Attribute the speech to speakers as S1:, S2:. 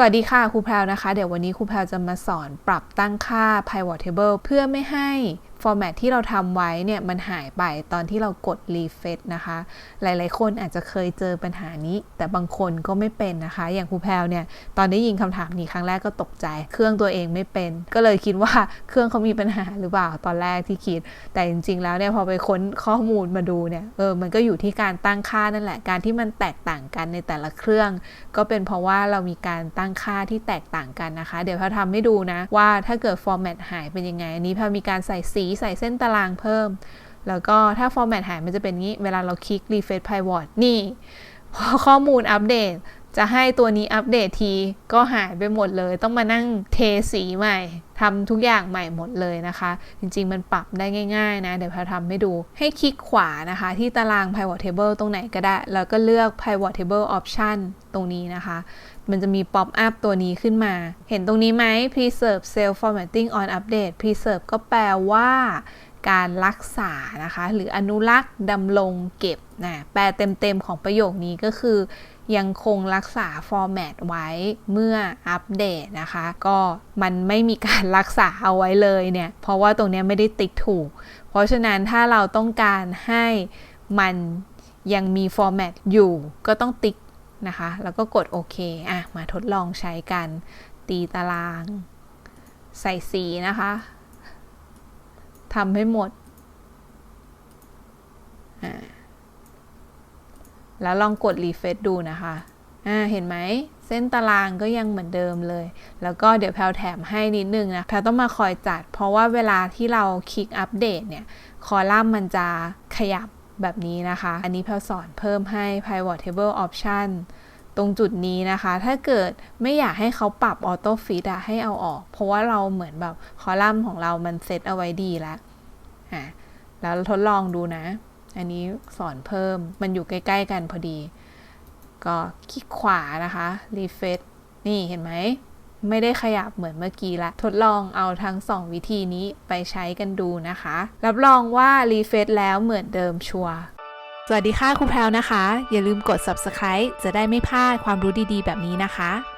S1: สวัสดีค่ะครูแพรวนะคะ เดี๋ยววันนี้ครูแพรวจะมาสอนปรับตั้งค่า pivot table เพื่อไม่ให้ ฟอร์แมตที่เราทำไว้เนี่ยมันหายไปตอนที่เรากด refresh นะคะ หลายๆ คนอาจจะเคยเจอปัญหานี้ แต่บางคนก็ไม่เป็นนะคะ อย่างครูแพรวเนี่ย ตอนได้ยินคำถามนี้ครั้งแรกก็ตกใจ เครื่องตัวเองไม่เป็น ก็เลยคิดว่าเครื่องเขามีปัญหาหรือเปล่าตอนแรกที่คิด แต่จริง ๆ แล้วเนี่ยพอไปค้นข้อมูลมาดูเนี่ย เออ มันก็อยู่ที่การตั้งค่านั่นแหละ การที่มันแตกต่างกันในแต่ละเครื่อง ก็เป็นเพราะว่าเรามีการตั้งค่าที่แตกต่างกันนะคะ เดี๋ยวพาทำให้ดูนะว่าถ้าเกิดฟอร์แมตหายเป็นยังไง อันนี้พามีการใส่สีใส่เส้นตารางเพิ่ม แล้วก็ถ้าฟอร์แมตหายมันจะเป็นงี้ เวลาเราคลิก refresh pivot นี่ พอข้อมูลอัปเดต จะให้ตัวนี้อัปเดตทีก็หายไปหมดเลย ต้องมานั่งเทสีใหม่ ทำทุกอย่างใหม่หมดเลยนะคะ จริง ๆ มันปรับได้ง่าย ๆ นะ เดี๋ยวพาทำให้ดูให้คลิกขวานะคะ ที่ตาราง pivot table ตรงไหนก็ได้ แล้วก็เลือก pivot table option ตรงนี้นะคะ มันจะมี pop up ตัวนี้ขึ้นมา เห็นตรงนี้ไหม preserve cell formatting on update preserve ก็แปลว่าการรักษานะคะ หรืออนุรักษ์ดำรงเก็บนะแปลเต็มๆของประโยคนี้ก็คือ ยังคงรักษาฟอร์แมตไว้เมื่ออัปเดตนะคะ ก็มันไม่มีการรักษาเอาไว้เลยเนี่ย เพราะว่าตรงนี้ไม่ได้ติ๊กถูก เพราะฉะนั้นถ้าเราต้องการให้มันยังมีฟอร์แมตอยู่ก็ต้องติ๊กนะคะ แล้วก็กดโอเคอะมาทดลองใช้กัน ตีตาราง ใส่สีนะคะทำให้หมดอ่า แล้วลองกดรีเฟซดูนะคะอ่าเห็นไหมเส้นตารางก็ยังเหมือนเดิมเลย แล้วก็เดี๋ยวแพลวแถมให้นิดนึงนะแพลวต้องมาคอยจัด เพราะว่าเวลาที่เราคลิกอัปเดตเนี่ย คอลัมน์มันจะขยับแบบนี้นะคะ อันนี้แพลวสอนเพิ่มให้ pivot table option ตรงจุดนี้นะคะ ถ้าเกิดไม่อยากให้เขาปรับออโต้ฟิตอะให้เอาออก เพราะว่าเราเหมือนแบบคอลัมน์ของเรามันเซตเอาไว้ดีแล้วอะแล้วทดลองดูนะ อันนี้สอนเพิ่มมันอยู่ใกล้ๆกันพอดี ก็คลิกขวานะคะรีเฟซนี่เห็นไหม ไม่ได้ขยับเหมือนเมื่อกี้ละ ทดลองเอาทั้ง 2 วิธีนี้ไปใช้กันดูนะคะ รับรองว่ารีเฟซแล้วเหมือนเดิมชัวร์สวัสดีค่ะครูแพรวนะคะ อย่าลืมกด subscribe จะได้ไม่พลาดความรู้ดีๆ แบบนี้นะคะ